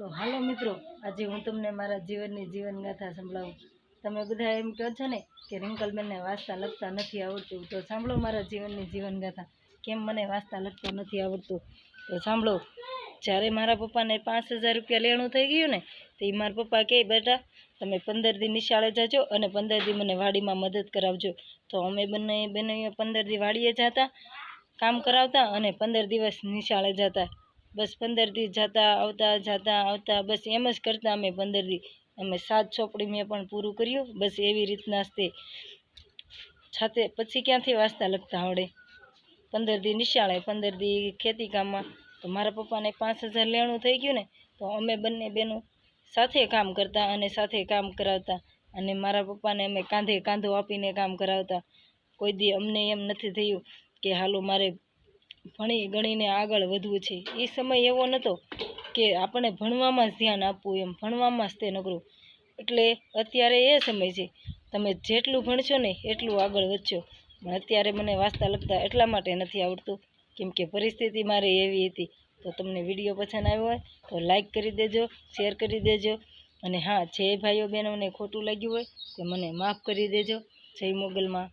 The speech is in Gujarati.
તો હાલો મિત્રો, આજે હું તમને મારા જીવનની જીવનગાથા સંભળાવું. તમે બધા એમ કહો છો ને કે રિંકલબેનને વાંચતા લખતા નથી આવડતું. તો સાંભળો મારા જીવનની જીવનગાથા. કેમ મને વાંચતા લખતા નથી આવડતું? તો સાંભળો, જ્યારે મારા પપ્પાને પાંચ હજાર રૂપિયા લેણું થઈ ગયું ને, તો એ મારા પપ્પા કહે બેટા, તમે પંદર દી નિશાળે જાજો અને પંદર દી મને વાડીમાં મદદ કરાવજો. તો અમે બંને બંને પંદર દી વાડીએ જતા, કામ કરાવતા અને પંદર દિવસ નિશાળે જતા. બસ પંદર દી જતા આવતા જતા આવતા, બસ એમ જ કરતા અમે પંદર દી અમે સાત ચોપડી મેં પણ પૂરું કર્યું, બસ એવી રીતના તે છાતે પછી ક્યાંથી વાંચતા લખતા આવડે? પંદર દી નિશાળે પંદર દી ખેતી કામમાં. તો મારા પપ્પાને પાંચ હજાર લેણું થઈ ગયું ને, તો અમે બંને બહેનો સાથે કામ કરતા અને સાથે કામ કરાવતા. અને મારા પપ્પાને અમે કાંધે કાંધો આપીને કામ કરાવતા. કોઈ દી અમને એમ નથી થયું કે હાલો મારે ભણી ગણીને આગળ વધવું છે. એ સમય એવો નહોતો કે આપણે ભણવામાં જ ધ્યાન આપવું એમ. ભણવામાં જ તે નકરું એટલે અત્યારે એ સમય છે. તમે જેટલું ભણશો ને એટલું આગળ વધશો. પણ અત્યારે મને વાંચતા લખતા એટલા માટે નથી આવડતું. કેમ કે પરિસ્થિતિ મારી એવી હતી. તો તમને વીડિયો પસંદ આવ્યો હોય તો લાઈક કરી દેજો શેર કરી દેજો. અને હા, જે ભાઈઓ બહેનોને ખોટું લાગ્યું હોય તે મને માફ કરી દેજો. જય મોગલમાં.